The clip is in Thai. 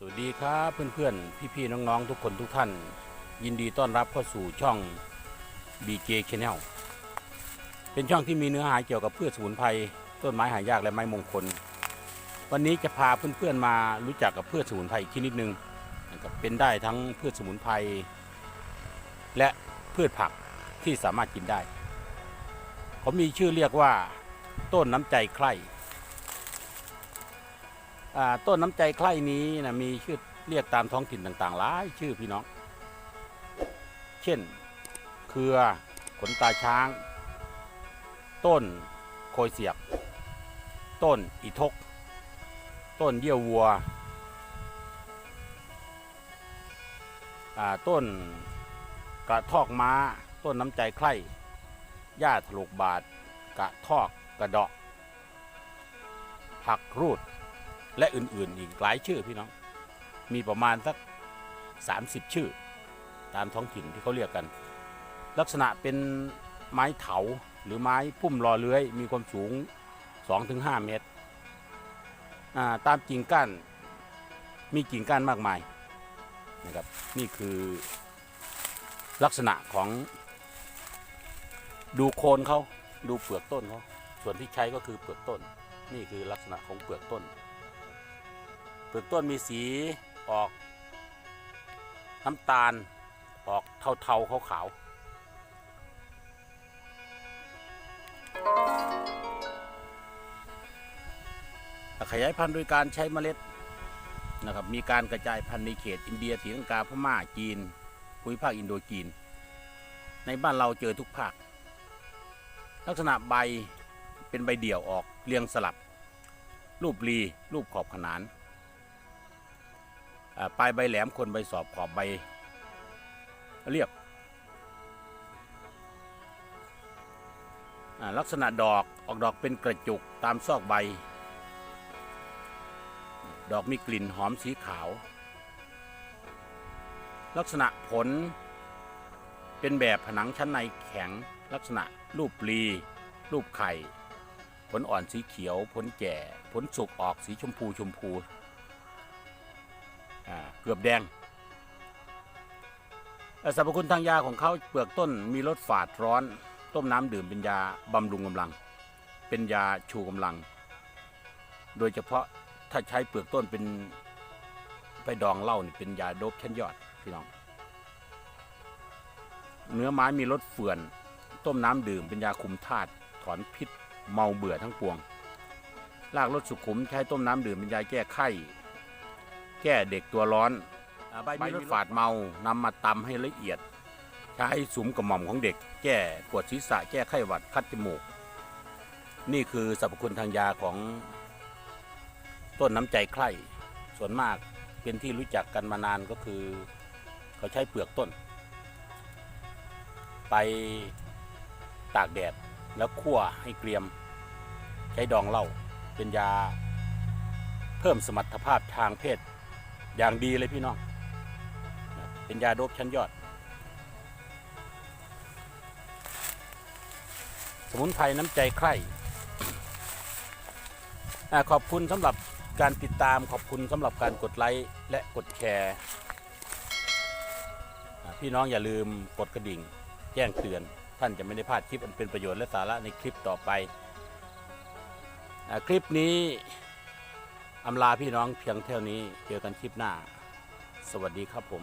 สวัสดีครับเพื่อนๆ พี่ๆ น้องๆ ทุกคนทุกท่าน ยินดีต้อนรับเข้าสู่ช่อง BJ Channel เป็นช่องที่มีเนื้อหาเกี่ยวกับพืชสมุนไพรต้นไม้หายากและไม้มงคล วันนี้จะพาเพื่อนๆมารู้จักกับพืชสมุนไพรอีกชนิดหนึ่งนะครับเป็นได้ทั้งพืชสมุนไพรและพืชผักที่สามารถกินได้เขามีชื่อเรียกว่าต้นน้ำใจใคร่ ต้นน้ำใจใคร่นี้นะมีชื่อเรียกตามท้องถิ่นต่างๆหลายชื่อพี่น้อง เช่น เครือขนตาช้าง ต้นโคยเสียบ ต้นอีทก ต้นเยี่ยววัว ต้นกระทอกม้า ต้นน้ำใจใคร่หญ้าถลกบาทกระทอกกระดาะผักรูด และอื่นๆ อีกหลายชื่อพี่น้อง มีประมาณสัก 30 ชื่อ ตามท้องถิ่นที่เขาเรียกกัน ลักษณะเป็นไม้เถาหรือไม้พุ่มรอเลื้อย มีความสูง 2-5 เมตรอ่าตามกิ่งก้าน มีกิ่งก้านมากมายนะครับนี่คือลักษณะของดูโคนเขาดูเปลือกต้นเขาส่วนที่ใช้ก็คือเปลือกต้น นี่คือลักษณะของเปลือกต้น เปลือกต้นมีสีออกน้ำตาลออกเทาๆขาวๆขยายพันธุ์โดยการใช้เมล็ดนะครับมีการกระจายพันธุ์ในเขตอินเดียศรีลังกาพม่าจีนภูมิภาคอินโดจีน ในบ้านเราเจอทุกภาค ลักษณะใบเป็นใบเดี่ยวออกเรียงสลับ รูปรีรูปขอบขนาน ปลายใบแหลมคนใบสอบขอบใบเรียบลักษณะดอกออกดอกเป็นกระจุกตามซอกใบ ดอกมีกลิ่นหอมสีขาว ลักษณะผลเป็นแบบผนังชั้นในแข็ง ลักษณะรูปปลี รูปไข่ ผลอ่อนสีเขียว ผลแก่ ผลสุกออกสีชมพูชมพู เกือบแดงสรรพคุณทางยาของเขาเปลือกต้นมีรสฝาดร้อน ต้มน้ำดื่มเป็นยาบำรุงกำลัง เป็นยาชูกำลัง โดยเฉพาะถ้าใช้เปลือกต้นเป็นไปดองเหล้านี่เป็นยาโดบชั้นยอดพี่น้อง เนื้อไม้มีรสเฟื่อน ต้มน้ำดื่มเป็นยาคุมธาตุถอนพิษเมาเบื่อทั้งปวงรากรสสุขุมใช้ต้มน้ำดื่มเป็นยาแก้ไข้ แก้เด็กตัวร้อนอ่าใบมีรสฝาดเมานำมาตำให้ละเอียด ใช้สุมกระหม่อมของเด็ก แก้ปวดศีรษะแก้ไข้หวัดคัดจมูก นี่คือสรรพคุณทางยาของต้นน้ำใจใคร่ส่วนมากเป็นที่รู้จักกันมานานก็คือ เขาใช้เปลือกต้น ไปตากแดดแล้วคั่วให้เกรียม ใช้ดองเหล้าเป็นยาเพิ่มสมรรถภาพทางเพศ อย่างดีเลยพี่น้อง เป็นยาโดบชั้นยอด สมุนไพรน้ำใจใคร่อ่าขอบคุณสำหรับการติดตามขอบคุณสำหรับการกดไลค์และกดแชร์พี่น้องอย่าลืมกดกระดิ่ง แจ้งเตือน ท่านจะไม่ได้พลาดคลิปอันเป็นประโยชน์และสาระในคลิปต่อไปอคลิปนี้ อำลาพี่น้องเพียงเท่านี้ เจอกันคลิปหน้า สวัสดีครับผม